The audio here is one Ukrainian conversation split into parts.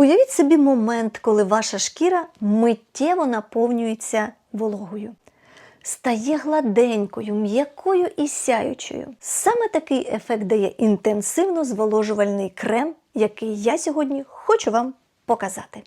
Уявіть собі момент, коли ваша шкіра миттєво наповнюється вологою. Стає гладенькою, м'якою і сяючою. Саме такий ефект дає інтенсивно зволожувальний крем, який я сьогодні хочу вам показати.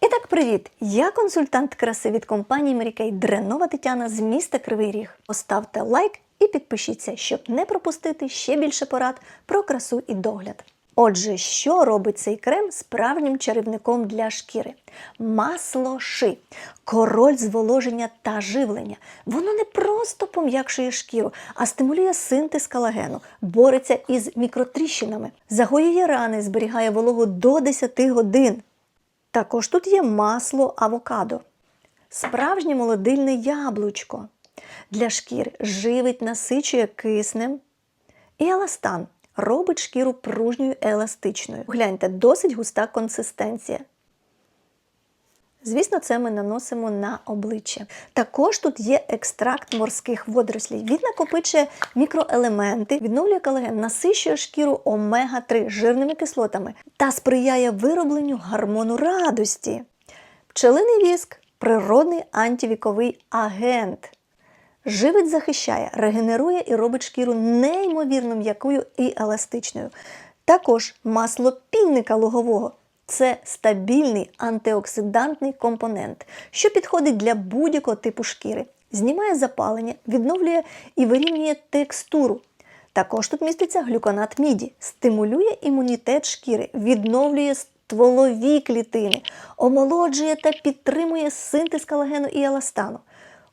І так, привіт! Я консультант краси від компанії Kay Дренова Тетяна з міста Кривий Ріг. Поставте лайк і підпишіться, щоб не пропустити ще більше порад про красу і догляд. Отже, що робить цей крем справжнім чарівником для шкіри? Масло ши, король зволоження та живлення. Воно не просто пом'якшує шкіру, а стимулює синтез колагену, бореться із мікротріщинами, загоює рани, зберігає вологу до 10 годин. Також тут є масло авокадо, справжнє молодильне яблучко. Для шкіри живить, насичує киснем і еластан робить шкіру пружньою еластичною. Гляньте, досить густа консистенція. Звісно, це ми наносимо на обличчя. Також тут є екстракт морських водорослей. Він накопичує мікроелементи, відновлює колаген, насищує шкіру омега-3 жирними кислотами та сприяє виробленню гормону радості. Пчелиний віск природний антивіковий агент. Живить захищає, регенерує і робить шкіру неймовірно м'якою і еластичною. Також масло пінника лугового це стабільний антиоксидантний компонент, що підходить для будь-якого типу шкіри. Знімає запалення, відновлює і вирівнює текстуру. Також тут міститься глюконат міді, стимулює імунітет шкіри, відновлює стволові клітини, омолоджує та підтримує синтез колагену і еластану.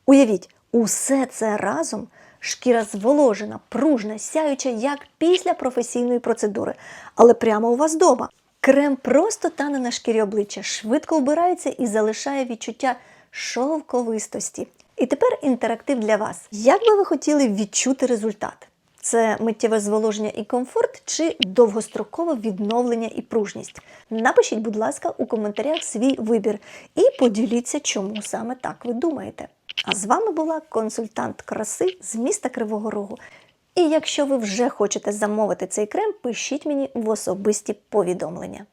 Уявіть, усе це разом шкіра зволожена, пружна, сяюча, як після професійної процедури, але прямо у вас вдома. Крем просто тане на шкірі обличчя, швидко вбирається і залишає відчуття шовковистості. І тепер інтерактив для вас. Як би ви хотіли відчути результат? Це миттєве зволоження і комфорт чи довгострокове відновлення і пружність? Напишіть, будь ласка, у коментарях свій вибір і поділіться, чому саме так ви думаєте. А з вами була консультант краси з міста Кривого Рогу. І якщо ви вже хочете замовити цей крем, пишіть мені в особисті повідомлення.